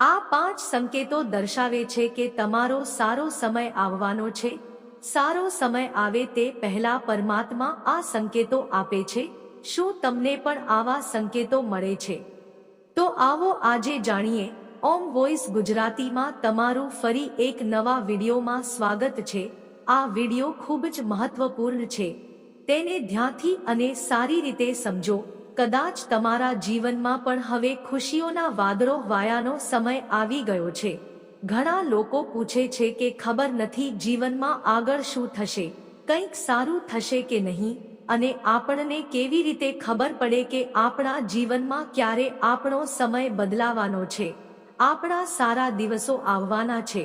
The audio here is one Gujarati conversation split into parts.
આ પાંચ સંકેતો દર્શાવે છે કે તમારો સારો સમય આવવાનો છે. સારો સમય આવે તે પહેલા પરમાત્મા આ સંકેતો આપે છે. શું તમને પણ આવા સંકેતો મળે છે? તો આવો આજે જાણીએ. ઓમ વોઇસ ગુજરાતીમાં તમારું ફરી એક નવા વિડીયોમાં સ્વાગત છે. આ વીડિયો ખૂબ જ મહત્વપૂર્ણ છે. તેને ધ્યાનથી અને સારી રીતે સમજો. કદાચ તમારા જીવનમાં પણ હવે ખુશીઓના વાદળો વાયાનો સમય આવી ગયો છે. ઘણા લોકો પૂછે છે કે ખબર નથી જીવનમાં આગળ શું થશે, કંઈક સારું થશે કે નહીં, અને આપણને કેવી રીતે ખબર પડે કે આપણા જીવનમાં ક્યારે આપણો સમય બદલાવાનો છે. આપણા સારા દિવસો આવવાના છે.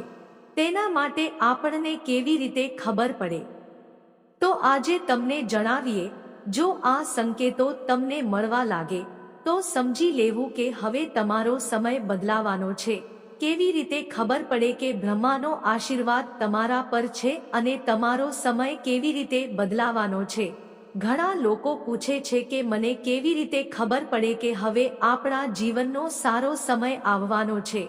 તેના માટે આપણને કેવી રીતે ખબર પડે? તો આજે તમને જણાવીએ જો આ સંકેતો તમને મળવા લાગે, તો સમજી લેવું કે હવે તમારો સમય બદલાવાનો છે. કેવી રીતે ખબર પડે કે બ્રહ્માનો આશીર્વાદ તમારા પર છે અને તમારો સમય કેવી રીતે બદલાવાનો છે? ઘણા લોકો પૂછે છે કે મને કેવી રીતે ખબર પડે કે હવે આપણા જીવનનો સારો સમય આવવાનો છે.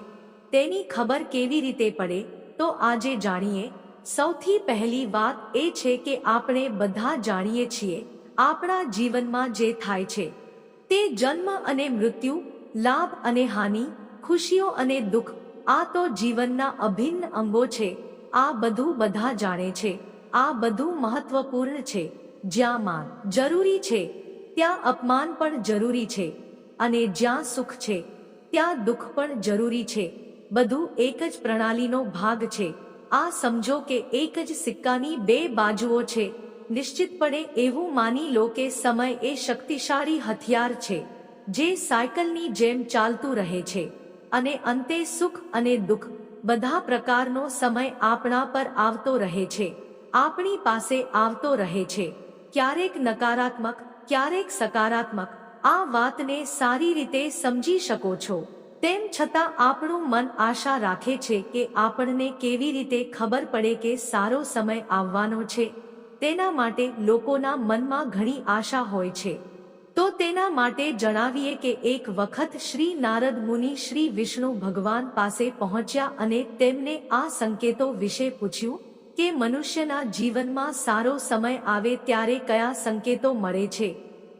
તેની ખબર કેવી રીતે પડે? તો આજે જાણીએ. સૌથી પહેલી વાત એ છે કે આપણે બધા જાણીએ છીએ આપણા જીવનમાં જે થાય છે, તે જન્મ અને મૃત્યુ, લાભ અને હાનિ, ખુશીઓ અને દુઃખ, આ તો જીવનના અભિન્ન અંગો છે, આ બધું બધા જાણે છે, આ બધું મહત્વપૂર્ણ છે, જ્યાં માન જરૂરી છે, ત્યાં અપમાન પણ જરૂરી છે, અને જ્યાં સુખ છે, ત્યાં દુઃખ પણ જરૂરી છે, બધું એક જ પ્રણાલીનો ભાગ છે, આ સમજો કે એક જ સિક્કાની બે બાજુઓ છે નિશ્ચિતપણે એવું માની લો કે સમય એ શક્તિશાળી હથિયાર છે, જે સાયકલની જેમ ચાલતું રહે છે, અને અંતે સુખ અને દુઃખ બધા પ્રકારનો સમય આપણા પર આવતો રહે છે, આપણી પાસે આવતો રહે છે. ક્યારેક નકારાત્મક, ક્યારેક સકારાત્મક, આ વાતને સારી રીતે સમજી શકો છો. તેમ છતાં આપણું મન આશા રાખે છે કે આપણને કેવી રીતે ખબર પડે કે સારો સમય આવવાનો છે. તેના માટે લોકોના મનમાં ઘણી આશા હોય છે. તો તેના માટે જણાવીએ કે એક વખત શ્રી નારદ મુનિ શ્રી વિષ્ણુ ભગવાન પાસે પહોંચ્યા અને તેમને આ સંકેતો વિશે પૂછ્યું કે મનુષ્યના જીવનમાં સારો સમય આવે ત્યારે કયા સંકેતો મળે છે.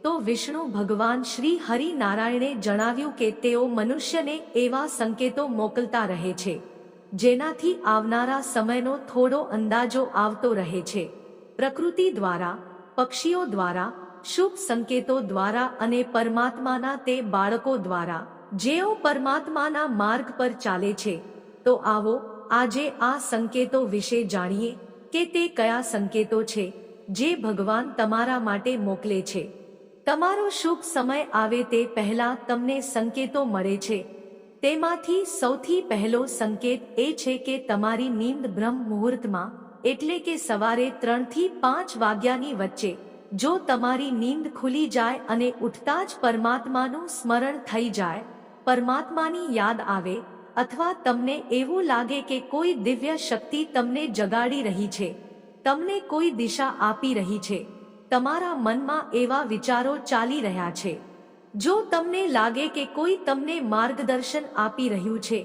તો વિષ્ણુ ભગવાન શ્રી હરિ નારાયણે જણાવ્યું કે તેઓ મનુષ્યને એવા સંકેતો મોકલતા રહે છે, જેનાથી આવનારા સમયનો થોડો અંદાજો આવતો રહે છે. પ્રકૃતિ દ્વારા, પક્ષીઓ દ્વારા, શુભ સંકેતો દ્વારા અને પરમાત્માના તે બાળકો દ્વારા, જેઓ પરમાત્માના માર્ગ પર ચાલે છે. તો આવો, આજે આ સંકેતો વિશે જાણીએ, કે તે કયા સંકેતો છે, જે ભગવાન તમારા માટે મોકલે છે. તમારો શુભ સમય આવે તે પહેલા તમને સંકેતો મળે છે. તેમાંથી સૌથી પહેલો સંકેત એ છે કે તમારી નીંદ બ્રહ્મ મુહૂર્તમાં એટલે કે સવારે ત્રણથી પાંચ વાગ્યાની વચ્ચે, જો તમારી નીંદ ખુલી જાય અને ઉઠતા જ પરમાત્માનું સ્મરણ થઈ જાય, પરમાત્માની યાદ આવે, અથવા તમને એવું લાગે કે કોઈ દિવ્ય શક્તિ તમને જગાડી રહી છે, તમને કોઈ દિશા આપી રહી છે, તમારા મનમાં એવા વિચારો ચાલી રહ્યા છે. જો તમને લાગે કે કોઈ તમને માર્ગદર્શન આપી રહ્યું છે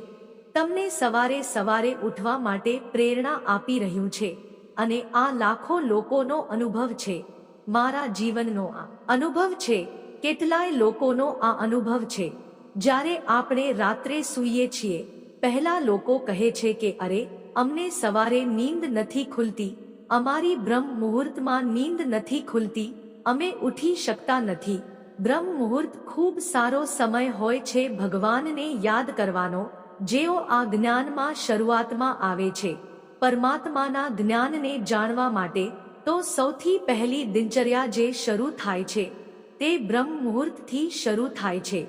તમને સવારે સવારે ઉઠવા માટે પ્રેરણા આપી રહ્યું છે અને આ લાખો લોકોનો અનુભવ છે. મારા જીવનનો આ અનુભવ છે. કેટલાય લોકોનો આ અનુભવ છે. જ્યારે આપણે રાત્રે સૂઈએ છીએ, પહેલા લોકો કહે છે કે, અરે, અમને સવારે નીંદ નથી ખુલતી. અમારી બ્રહ્મ મુહૂર્તમાં નીંદ નથી ખુલતી. અમે ઉઠી શકતા નથી. બ્રહ્મ મુહૂર્ત ખૂબ સારો સમય હોય છે ભગવાનને યાદ કરવાનો. જેઓ આ જ્ઞાનમાં શરૂઆતમાં આવે છે, પરમાત્માના જ્ઞાનને જાણવા માટે તો સૌથી પહેલી દિનચર્યા જે શરૂ થાય છે, તે બ્રહ્મ મુહૂર્તથી શરૂ થાય છે.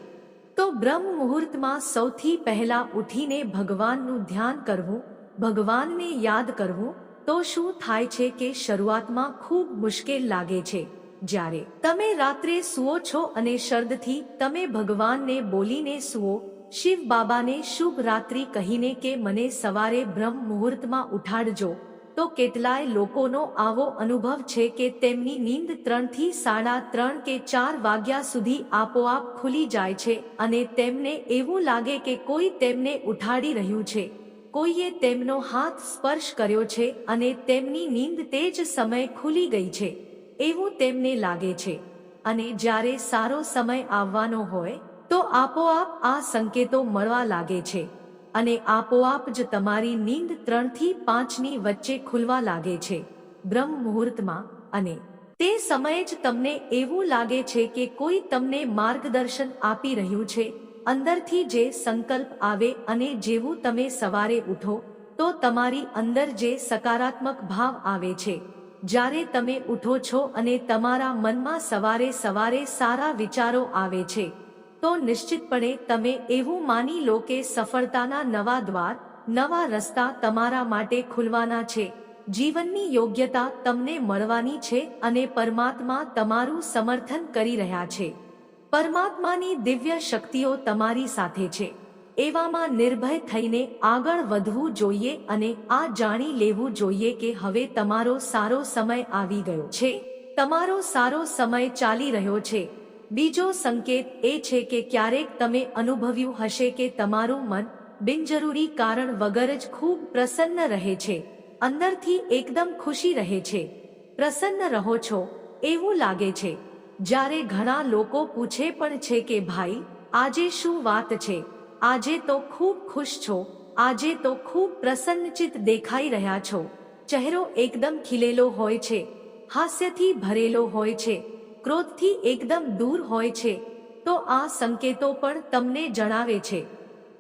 તો બ્રહ્મ મુહૂર્તમાં સૌથી પહેલા ઉઠીને ભગવાનનું ધ્યાન કરવું, ભગવાનને યાદ કરવું, તો શું થાય છે કે શરૂઆતમાં ખૂબ મુશ્કેલ લાગે છે. જ્યારે તમે રાત્રે સુઓ છો અને શરદથી તમે ભગવાનને બોલીને સુવો શિવ બાબાને શુભ રાત્રિ કહીને કે મને સવારે બ્રહ્મ મુહૂર્તમાં ઉઠાડજો. તો કેટલાય લોકોનો આવો અનુભવ છે કે તેમની નીંદ ત્રણથી સાડા ત્રણ કે ચાર વાગ્યા સુધી આપોઆપ ખુલી જાય છે અને તેમને એવું લાગે કે કોઈ તેમને ઉઠાડી રહ્યું છે. કોઈએ તેમનો હાથ સ્પર્શ કર્યો છે અને તેમની નીંદ તે જ સમય ખુલી ગઈ છે. એવું તેમને લાગે છે. અને જ્યારે સારો સમય આવવાનો હોય તો આપોઆપ આ સંકેતો મળવા લાગે છે અને આપોઆપ જ તમારી નીંદ ત્રણથી પાંચની વચ્ચે ખુલવા લાગે છે, બ્રહ્મ મુહૂર્તમાં અને તે સમયે જ તમને એવું લાગે છે કે કોઈ તમને માર્ગદર્શન આપી રહ્યું છે, અંદરથી જે સંકલ્પ આવે અને જેવું તમે સવારે ઉઠો, તો તમારી અંદર જે સકારાત્મક ભાવ આવે છે, જ્યારે તમે ઉઠો છો અને તમારા મનમાં સવારે સવારે સારા વિચારો આવે છે તો નિશ્ચિતપણે તમે એવું માની લો કે સફળતાના નવા દ્વાર, નવા રસ્તા તમારા માટે ખુલવાના છે. જીવનની યોગ્યતા તમને મળવાની છે અને પરમાત્મા તમારું સમર્થન કરી રહ્યા છે. પરમાત્માની દિવ્ય શક્તિઓ તમારી સાથે છે. એવામાં નિર્ભય થઈને આગળ વધવું જોઈએ અને આ જાણી લેવું જોઈએ કે હવે તમારો સારો સમય આવી ગયો છે. તમારો સારો સમય ચાલી રહ્યો છે. બીજો સંકેત એ છે કે ક્યારેક તમે અનુભવ્યું હશે કે તમારું મન બિનજરૂરી કારણ વગર જ ખૂબ પ્રસન્ન રહે છે. અંદરથી એકદમ ખુશી રહે છે. પ્રસન્ન રહો છો, એવું લાગે છે. જ્યારે ઘણા લોકો પૂછે પણ છે કે, ભાઈ, આજે શું વાત છે? આજે તો ખૂબ ખુશ છો. આજે તો ખૂબ પ્રસન્નચિત દેખાઈ રહ્યા છો. ચહેરો એકદમ ખીલેલો હોય છે, હાસ્યથી ભરેલો હોય છે. ક્રોધથી એકદમ દૂર હોય છે, તો આ સંકેતો પણ તમને જણાવે છે.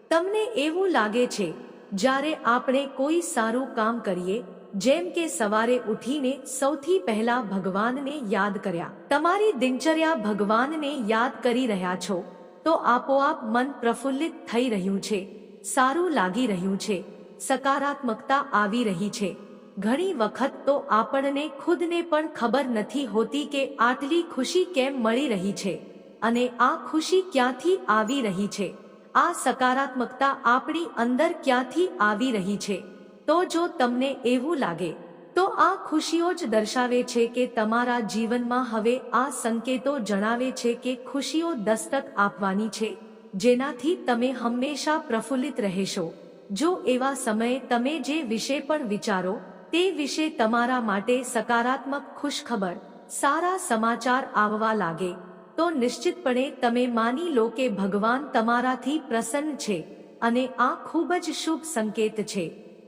તમને એવું લાગે છે, જ્યારે આપણે કોઈ સારું કામ કરીએ, જેમ કે સવારે ઉઠીને સૌથી પહેલા ભગવાનને યાદ કર્યા. તમારી દિનચર્યા ભગવાનને યાદ કરી રહ્યા છો, તો આપોઆપ મન પ્રફુલ્લિત થઈ રહ્યું છે, સારું લાગી રહ્યું છે, સકારાત્મકતા આવી રહી છે. ઘણી વખત તો આપણને ખુદને પણ ખબર નથી હોતી કે આટલી ખુશી કેમ મળી રહી છે અને આ ખુશી ક્યાંથી આવી રહી છે? આ સકારાત્મકતા આપણી અંદર ક્યાંથી આવી રહી છે? તો જો તમને એવું લાગે, તો આ ખુશીઓ જ દર્શાવે છે કે તમારા જીવનમાં હવે આ સંકેતો જણાવે છે કે ખુશીઓ દસ્તક આપવાની છે, જેનાથી તમે હંમેશા પ્રફુલ્લિત રહેશો. જો એવા સમયે તમે જે વિશે પણ વિચારો તે વિશે તમારા માટે સકારાત્મક ખુશખબર, સારા સમાચાર આવવા લાગે, તો નિશ્ચિતપણે તમે માની લો કે ભગવાન તમારાથી પ્રસન્ન છે અને આ ખૂબ જ શુભ સંકેત છે.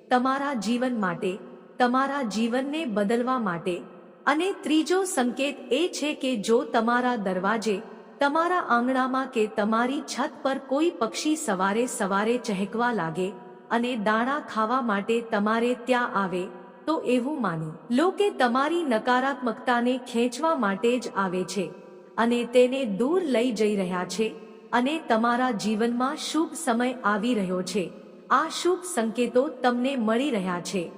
તમારા જીવન માટે, તમારા જીવનને બદલવા માટે, અને ત્રીજો સંકેત એ છે કે જો તમારા દરવાજે, તમારા આંગણામાં કે તમારી છત પર કોઈ પક્ષી સવારે સવારે ચહેકવા લાગે અને દાણા ખાવા માટે તમારે ત્યાં આવે તો એવું માનો લો કે તમારી નકારાત્મકતાને ખેંચવા માટે જ આવે છે અને તેને દૂર લઈ જઈ રહ્યા છે અને તમારા જીવનમાં શુભ સમય આવી રહ્યો છે. આ શુભ સંકેતો તમને મળી રહ્યા છે.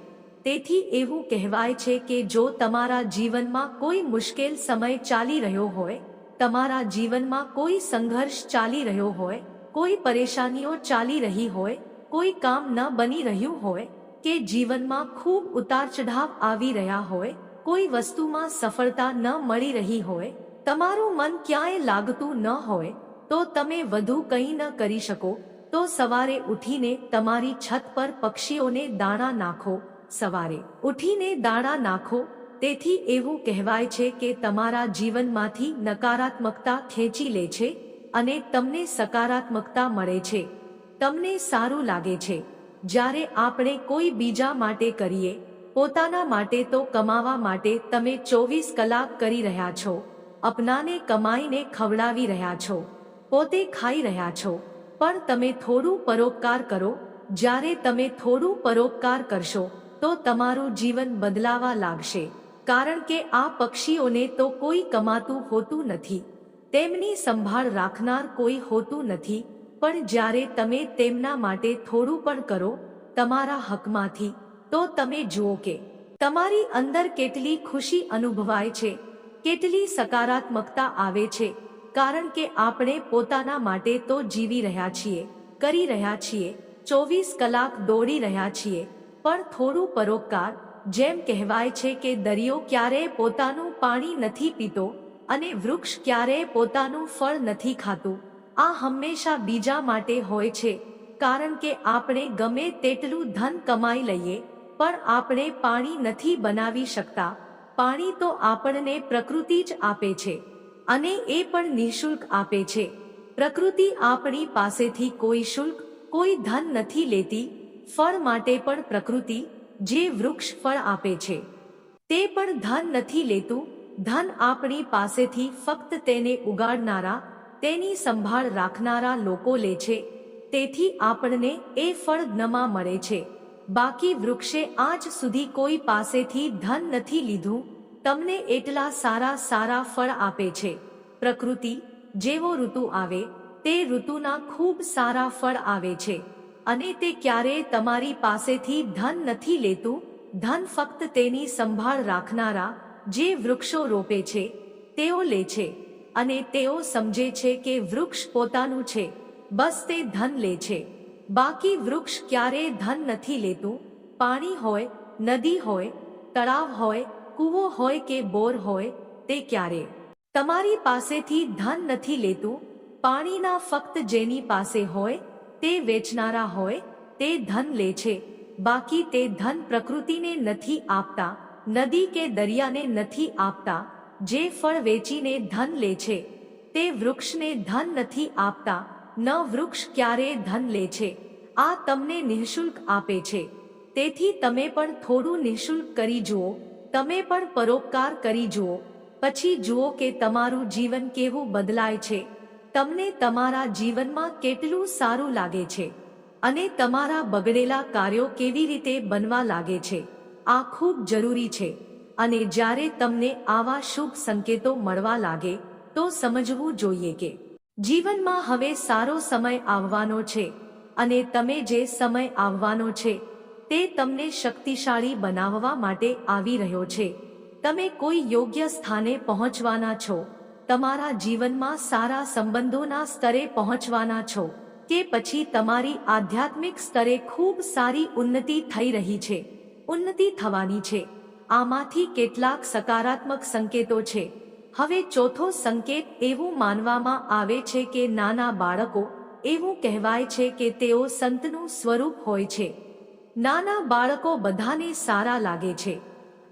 તેથી એવું કહેવાય છે કે જો તમારા જીવનમાં કોઈ મુશ્કેલ સમય ચાલી રહ્યો હોય, તમારા જીવનમાં કોઈ સંઘર્ષ ચાલી રહ્યો હોય, કોઈ પરેશાનીઓ ચાલી રહી હોય, કોઈ કામ ન બની રહ્યું હોય કે જીવનમાં ખૂબ ઉતાર ચઢાવ આવી રહ્યા હોય, કોઈ વસ્તુમાં સફળતા ન મળી રહી હોય, તમારું મન ક્યાંય લાગતું ન હોય, તો તમે વધુ કંઈ ન કરી શકો, તો સવારે ઉઠીને તમારી છત પર પક્ષીઓને દાણા નાખો, સવારે ઉઠીને દાણા નાખો, તેથી એવું કહેવાય છે કે તમારા જીવનમાંથી નકારાત્મકતા ખેંચી લે છે અને તમને સકારાત્મકતા મળે છે, તમને સારું લાગે છે. જ્યારે આપણે કોઈ બીજા માટે કરીએ, પોતાના માટે તો કમાવા માટે તમે ચોવીસ કલાક કરી રહ્યા છો, અપનાને કમાઈને ખવડાવી રહ્યા છો, પોતે ખાઈ રહ્યા છો, પણ તમે થોડું પરોપકાર કરો, જ્યારે તમે થોડું પરોપકાર કરશો, તો તમારું જીવન બદલાવા લાગશે, કારણ કે આ પક્ષીઓને તો કોઈ કમાતું હોતું નથી, તેમની સંભાળ રાખનાર કોઈ હોતું નથી પણ જ્યારે તમે તેમના માટે થોડું પણ કરો તમારા હકમાંથી, તો તમે જુઓ કે તમારી અંદર કેટલી ખુશી અનુભવાય છે, કેટલી સકારાત્મકતા આવે છે, કારણ કે આપણે પોતાના માટે તો જીવી રહ્યા છીએ, કરી રહ્યા છીએ, ચોવીસ કલાક દોડી રહ્યા છીએ, પણ થોડું પરોપકાર, જેમ કહેવાય છે કે દરિયો ક્યારેય પોતાનું પાણી નથી પીતો અને વૃક્ષ ક્યારેય પોતાનું ફળ નથી ખાતું. આ હંમેશા બીજા માટે હોય છે, કારણ કે આપણે ગમે તેટલું ધન કમાઈ લઈએ, પણ આપણે પાણી નથી બનાવી શકતા. પાણી તો આપણને પ્રકૃતિ જ આપે છે, અને એ પણ નિઃશુલ્ક આપે છે. પ્રકૃતિ આપણી પાસેથી કોઈ શુલ્ક, કોઈ ધન નથી લેતી, ફળ માટે પણ પ્રકૃતિ, જે વૃક્ષ ફળ આપે છે. તે પણ ધન નથી લેતું, ધન આપણી પાસેથી ફક્ત તેને ઉગાડનારા તેની સંભાળ રાખનારા લોકો લે છે. તેથી આપણને એ ફળ નમા મળે છે. બાકી વૃક્ષે આજ સુધી કોઈ પાસેથી ધન નથી લીધું. તમને એટલા સારા સારા ફળ આપે છે. પ્રકૃતિ, જેવો ઋતુ આવે, તે ઋતુના ખૂબ સારા ફળ આવે છે. અને તે ક્યારેય તમારી પાસેથી ધન નથી લેતું. ધન ફક્ત તેની સંભાળ રાખનારા જે વૃક્ષો રોપે છે, તેઓ લે છે. અને તેઓ સમજે છે કે વૃક્ષ પોતાનું છે. બસ તે ધન લે છે. બાકી વૃક્ષ ક્યારેય ધન નથી લેતું? પાણી હોય, નદી હોય, તળાવ હોય, કૂવો હોય કે બોર હોય, તે ક્યારે? તમારી પાસેથી ધન નથી લેતું? પાણીના ફક્ત જેની પાસે હોય, તે વેચનારા હોય, તે ધન લે છે. બાકી તે ધન પ્રકૃતિને નથી આપતા, નદી કે દરિયાને નથી આપતા. જે ફળ વેચીને ધન લે છે, તે વૃક્ષને ધન નથી આપતા, ન વૃક્ષ ક્યારે ધન લે છે. આ તમને નિઃશુલ્ક આપે છે. તેથી તમે પણ થોડું નિઃશુલ્ક કરી જુઓ, તમે પણ પરોપકાર કરી જુઓ. પછી જુઓ કે તમારું જીવન કેવું બદલાય છે. તમને તમારા જીવનમાં કેટલું સારું લાગે છે અને તમારા બગડેલા કાર્યો કેવી રીતે બનવા લાગે છે. આ ખૂબ જરૂરી છે. અને જ્યારે તમને આવા શુભ સંકેતો મળવા લાગે, તો સમજવું જોઈએ કે જીવનમાં હવે સારો સમય આવવાનો છે અને તમે જે સમય આવવાનો છે, તે તમને શક્તિશાળી બનાવવા માટે આવી રહ્યો છે. તમે કોઈ યોગ્ય સ્થાને પહોંચવાના છો, તમારા જીવનમાં સારા સંબંધોના સ્તરે પહોંચવાના છો, કે પછી તમારી આધ્યાત્મિક સ્તરે ખૂબ સારી ઉન્નતિ થઈ રહી છે, ઉન્નતિ થવાની છે. આમાંથી કેટલાક સકારાત્મક સંકેતો છે. હવે ચોથો સંકેત એવું માનવામાં આવે છે કે નાના બાળકો એવું કહેવાય છે કે તેઓ સંતનું સ્વરૂપ હોય છે. નાના બાળકો બધાને સારા લાગે છે.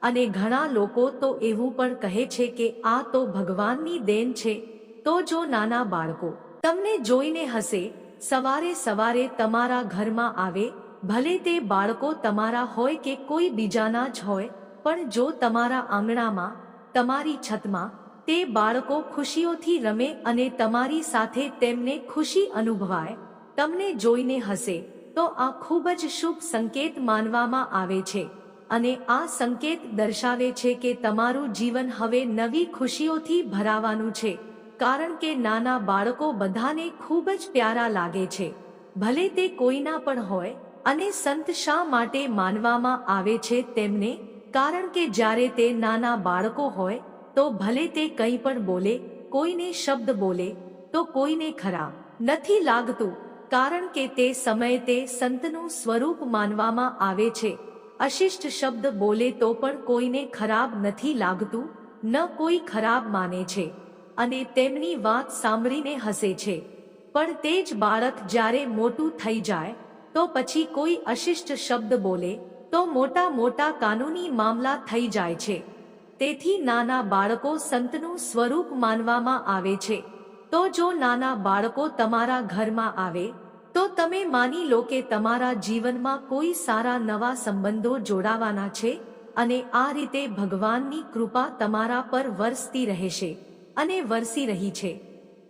અને ઘણા લોકો તો એવું પણ કહે છે કે આ તો ભગવાનની દેન છે. તો જો નાના બાળકો તમને જોઈને હશે, સવારે સવારે તમારા ઘરમાં આવે, ભલે તે બાળકો તમારા હોય કે કોઈ બીજાના જ હોય પણ જો તમારા આંગણામાં, તમારી છતમાં, તે બાળકો ખુશીઓથી રમે અને તમારી સાથે તેમને ખુશી અનુભવાય, તમને જોઈને હશે તો આ ખૂબ જ શુભ સંકેત માનવામાં આવે છે. અને આ સંકેત દર્શાવે છે કે તમારું જીવન હવે નવી ખુશીઓથી ભરાવાનું છે, કારણ કે નાના બાળકો બધાને ખૂબ જ પ્યારા લાગે છે. ભલે તે કોઈના પણ હોય, અને સંત શા માટે માનવામાં આવે છે તેમને કારણ કે જ્યારે તે નાના બાળકો હોય, તો ભલે તે કંઈ પણ બોલે, કોઈને શબ્દ બોલે, તો કોઈને ખરાબ નથી લાગતું, કારણ કે તે સમયે તે સંતનું સ્વરૂપ માનવામાં આવે છે. અશિષ્ટ શબ્દ બોલે તો પણ કોઈને ખરાબ નથી લાગતું, ન કોઈ ખરાબ માને છે. અને તેમની વાત સાંભળીને હસે છે. પણ તે જ બાળક જ્યારે મોટું થઈ જાય, તો પછી કોઈ અશિષ્ટ શબ્દ બોલે તો મોટા મોટા કાનૂની મામલા થઈ જાય છે. તેથી નાના બાળકો સંતનું સ્વરૂપ માનવામાં આવે છે. તો જો નાના બાળકો તમારા ઘરમાં આવે, તો તમે માની લો કે તમારા જીવનમાં કોઈ સારા નવા સંબંધો જોડાવાના છે અને આ રીતે ભગવાનની કૃપા તમારા પર વરસતી રહેશે અને વરસી રહી છે.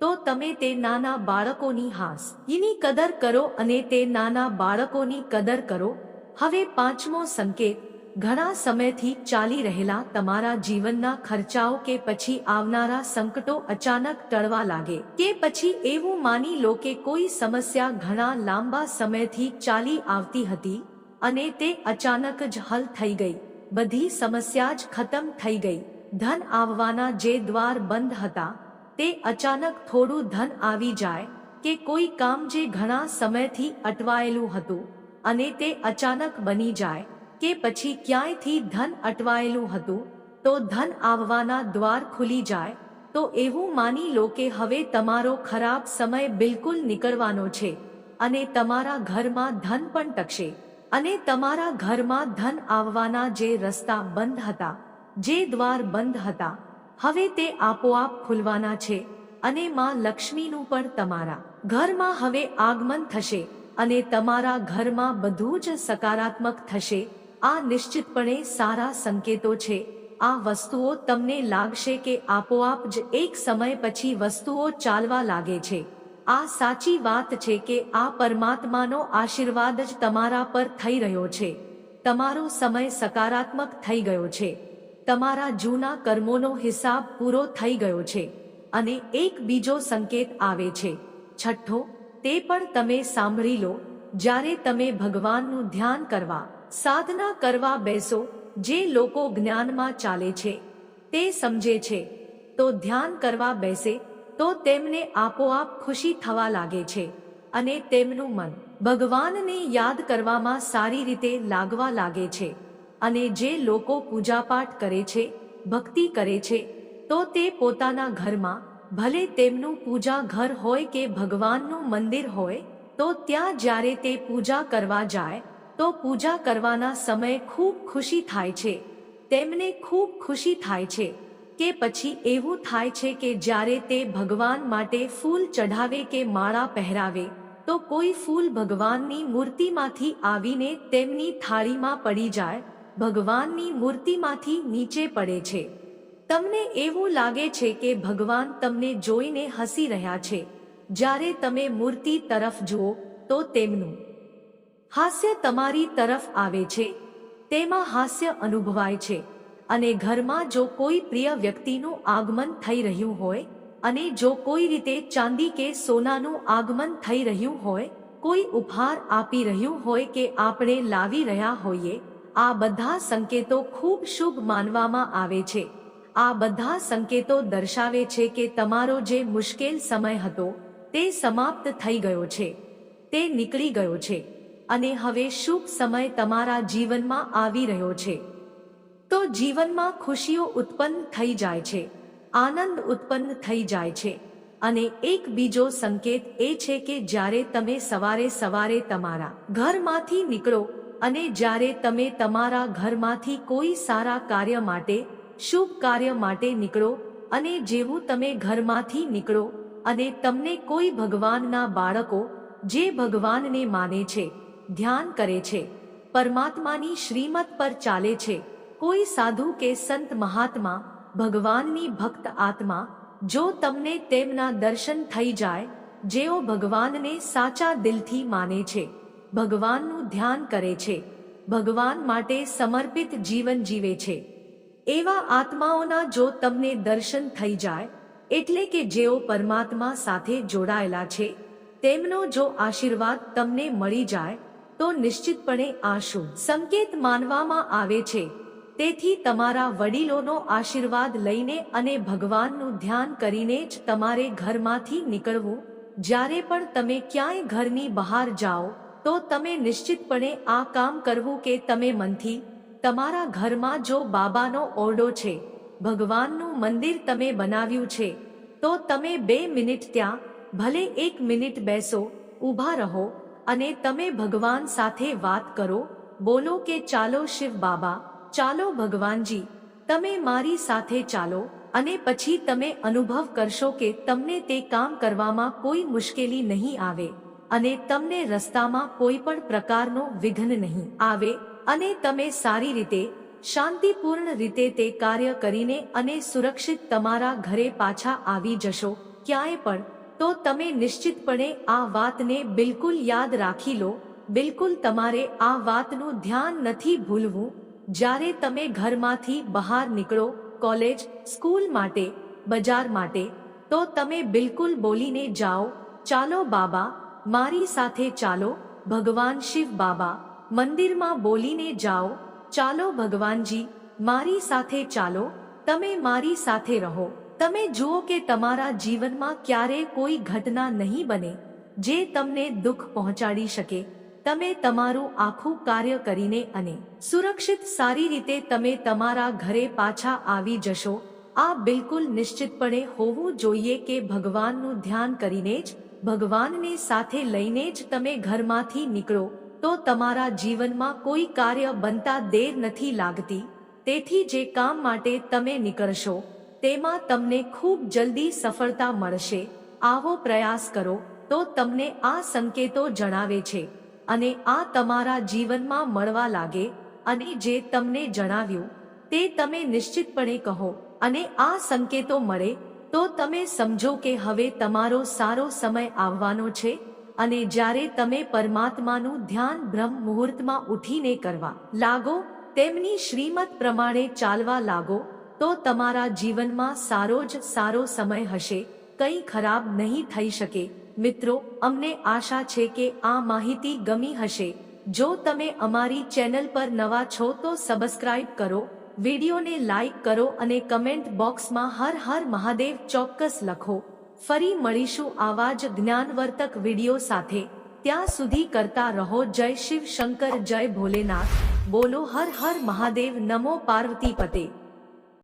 તો તમે તે નાના બાળકોની હાસ એની કદર કરો અને તે નાના બાળકોની કદર કરો હવે પાંચમો સંકેત, ઘણા સમયથી ચાલી રહેલા તમારા જીવનના ખર્ચાઓ કે પછી આવનારા સંકટો અચાનક ટળવા લાગે. કે પછી એવું માની લો કે કોઈ સમસ્યા ઘણા લાંબા સમયથી ચાલી આવતી હતી અને તે અચાનક જ હલ થઈ ગઈ. બધી સમસ્યા જ ખતમ થઈ ગઈ. ધન આવવાના જે દ્વાર બંધ હતા, તે અચાનક થોડું ધન આવી જાય કે કોઈ કામ જે ઘણા સમયથી અટવાયેલું હતું. અને તે અચાનક બની જાય કે પછી ક્યાંયથી ધન અટવાયેલું હતું, તો ધન આવવાના દ્વાર ખુલી જાય, તો એવું માની લો કે હવે તમારો ખરાબ સમય બિલકુલ નીકળવાનો છે અને તમારા ઘરમાં ધન પણ ટકશે અને તમારા ઘરમાં ધન આવવાના જે રસ્તા બંધ હતા, જે દ્વાર બંધ હતા, હવે તે આપોઆપ ખુલવાના છે અને માં લક્ષ્મીનું પણ તમારા ઘરમાં હવે આગમન થશે અને તમારા ઘરમાં બધું જ સકારાત્મક થશે. આ નિશ્ચિતપણે સારા સંકેતો છે. આ વસ્તુઓ તમને લાગશે કે આપોઆપ જ એક સમય પછી વસ્તુઓ ચાલવા લાગે છે. આ સાચી વાત છે કે આ પરમાત્માનો આશીર્વાદ જ તમારા પર થઈ રહ્યો છે. તમારો સમય સકારાત્મક થઈ ગયો છે. તમારા જૂના કર્મોનો હિસાબ પૂરો થઈ ગયો છે. અને એક બીજો સંકેત આવે છે. છઠ્ઠો તે પણ તમે સાંભળી લો, જ્યારે તમે ભગવાનનું ધ્યાન કરવા, સાધના કરવા બેસો, જે લોકો જ્ઞાનમાં ચાલે છે, તે સમજે છે. તો ધ્યાન કરવા બેસે, તો તેમને આપોઆપ ખુશી થવા લાગે છે, અને તેમનું મન ભગવાનને યાદ કરવામાં સારી રીતે લાગવા લાગે છે, અને જે લોકો પૂજાપાઠ કરે છે, ભક્તિ કરે છે, તો તે પોતાના ઘરમાં ભલે તેમનું પૂજા ઘર હોય કે ભગવાનનું મંદિર હોય, તો ત્યાં જ્યારે તે પૂજા કરવા જાય, તો પૂજા કરવાના સમયે ખૂબ ખુશી થાય છે. તેમને ખૂબ ખુશી થાય છે કે પછી એવું થાય છે કે જ્યારે તે ભગવાન માટે ફૂલ ચઢાવે કે માળા પહેરાવે, તો કોઈ ફૂલ ભગવાનની મૂર્તિમાંથી આવીને તેમની થાળીમાં પડી જાય, ભગવાનની મૂર્તિમાંથી નીચે પડે છે. તમને એવું લાગે છે કે ભગવાન તમને જોઈને હસી રહ્યા છે? જ્યારે તમે મૂર્તિ તરફ જુઓ, તો તેમનું હાસ્ય તમારી તરફ આવે છે. તેમાં હાસ્ય અનુભવાય છે. અને ઘરમાં જો કોઈ પ્રિય વ્યક્તિનું આગમન થઈ રહ્યું હોય, અને જો કોઈ રીતે ચાંદી કે સોનાનું આગમન થઈ રહ્યું હોય, કોઈ ઉપહાર આપી રહ્યું હોય કે આપણે લાવી રહ્યા હોઈએ, આ બધા સંકેતો ખૂબ શુભ માનવામાં આવે છે. આ બધા સંકેતો દર્શાવે છે કે તમારો જે મુશ્કેલ સમય હતો, તે સમાપ્ત થઈ ગયો છે. તે નીકળી ગયો છે. અને હવે શુભ સમય તમારા જીવનમાં આવી રહ્યો છે. તો જીવનમાં ખુશીઓ ઉત્પન્ન થઈ જાય છે. આનંદ ઉત્પન્ન થઈ જાય છે. અને એક બીજો સંકેત એ છે કે જ્યારે તમે સવારે સવારે તમારા ઘરમાંથી નીકળો અને જ્યારે તમે તમારા ઘરમાંથી કોઈ સારા કાર્ય માટે શુભ કાર્ય માટે નીકળો અને જેવું તમે ઘરમાંથી નીકળો અને તમને કોઈ ભગવાનના બાળકો જે ભગવાનને માને છે, ધ્યાન કરે છે, પરમાત્માની શ્રીમત પર ચાલે છે, કોઈ સાધુ કે સંત મહાત્મા, ભગવાનની ભક્ત આત્મા, જો તમને તેમના દર્શન થઈ જાય, જેઓ ભગવાનને સાચા દિલથી માને છે, ભગવાનનું ધ્યાન કરે છે, ભગવાન માટે સમર્પિત જીવન જીવે છે. એવા આત્માઓના જો તમને દર્શન થઈ જાય, એટલે કે જેઓ પરમાત્મા સાથે જોડાયેલા છે, તેમનો જો આશીર્વાદ તમને મળી જાય, તો નિશ્ચિતપણે આ શુભ સંકેત માનવામાં આવે છે, તેથી તમારા વડીલોનો આશીર્વાદ લઈને અને ભગવાનનું ધ્યાન કરીને જ તમારે ઘરમાંથી નીકળવું. જ્યારે પણ તમે ક્યાંય ઘરની બહાર જાઓ, તો તમે નિશ્ચિતપણે આ કામ કરવું કે તમે મનથી તમારા ઘરમાં જો બાબાનો ઓરડો છે, ભગવાનનું મંદિર તમે બનાવ્યું છે, તો તમે બે મિનિટ ત્યાં, ભલે એક મિનિટ બેસો, ઊભા રહો, અને તમે ભગવાન સાથે વાત કરો, બોલો કે ચાલો શિવ બાબા, ચાલો ભગવાનજી, તમે મારી સાથે ચાલો, અને પછી તમે અનુભવ કરશો કે તમને તે કામ કરવામાં કોઈ મુશ્કેલી નહીં આવે, અને તમને રસ્તામાં કોઈ પણ પ્રકારનો વિઘ્ન નહીં આવે અને તમે સારી રીતે, શાંતિપૂર્ણ રીતે તે કાર્ય કરીને અને સુરક્ષિત તમારા ઘરે પાછા આવી જશો ક્યાંય પણ, તો તમે નિશ્ચિતપણે આ વાતને બિલકુલ યાદ રાખી લો, બિલકુલ તમારે આ વાતનું ધ્યાન નથી ભૂલવું, જ્યારે તમે ઘરમાંથી બહાર નીકળો, કોલેજ, સ્કૂલ માટે, બજાર માટે, તો તમે બિલકુલ બોલીને જાઓ, ચાલો બાબા, મારી સાથે ચાલો, ભગવાન શિવ બાબા મંદિરમાં બોલીને જાઓ, ચાલો ભગવાનજી, મારી સાથે ચાલો, તમે મારી સાથે રહો. તમે જુઓ કે તમારા જીવનમાં ક્યારે કોઈ ઘટના નહીં બને, જે તમને દુઃખ પહોંચાડી શકે. તમે તમારું આખું કાર્ય કરીને અને સુરક્ષિત સારી રીતે તમે તમારા ઘરે પાછા આવી જશો. આ બિલકુલ નિશ્ચિતપણે હોવું જોઈએ કે ભગવાનનું ધ્યાન કરીને જ, ભગવાનને સાથે લઈને જ તમે ઘરમાંથી નીકળો. તો તમારા જીવનમાં કોઈ કાર્ય બનતા દેર નથી લાગતી. તેથી જે કામ માટે તમે નીકળશો, તેમાં તમને ખૂબ જલ્દી સફળતા મળશે. આવો પ્રયાસ કરો, તો તમને આ સંકેતો જણાવે છે અને આ તમારા જીવનમાં મળવા લાગે અને જે તમને જણાવ્યું, તે તમે નિશ્ચિતપણે કહો અને આ સંકેતો મળે, તો તમે સમજો કે હવે તમારો સારો સમય આવવાનો છે. અને જ્યારે તમે પરમાત્માનું ધ્યાન બ્રહ્મ મુહૂર્તમાં ઉઠીને કરવા લાગો, તેમની શ્રીમત પ્રમાણે ચાલવા લાગો, તો તમારા જીવનમાં સારો જ સારો સમય હશે, કંઈ ખરાબ નહીં થઈ શકે. મિત્રો, અમને આશા છે કે આ માહિતી ગમી હશે. જો તમે અમારી ચેનલ પર નવા છો તો સબસ્ક્રાઇબ કરો, વિડીયોને લાઈક કરો અને કમેન્ટ બોક્સમાં હર હર મહાદેવ ચોક્કસ લખો. ફરી મળીશું આવા જ જ્ઞાનવર્તક વીડિયો સાથે. ત્યાં સુધી કરતા રહો, જય શિવ શંકર, જય ભોલેનાથ. બોલો હર હર મહાદેવ, નમો પાર્વતી પતે.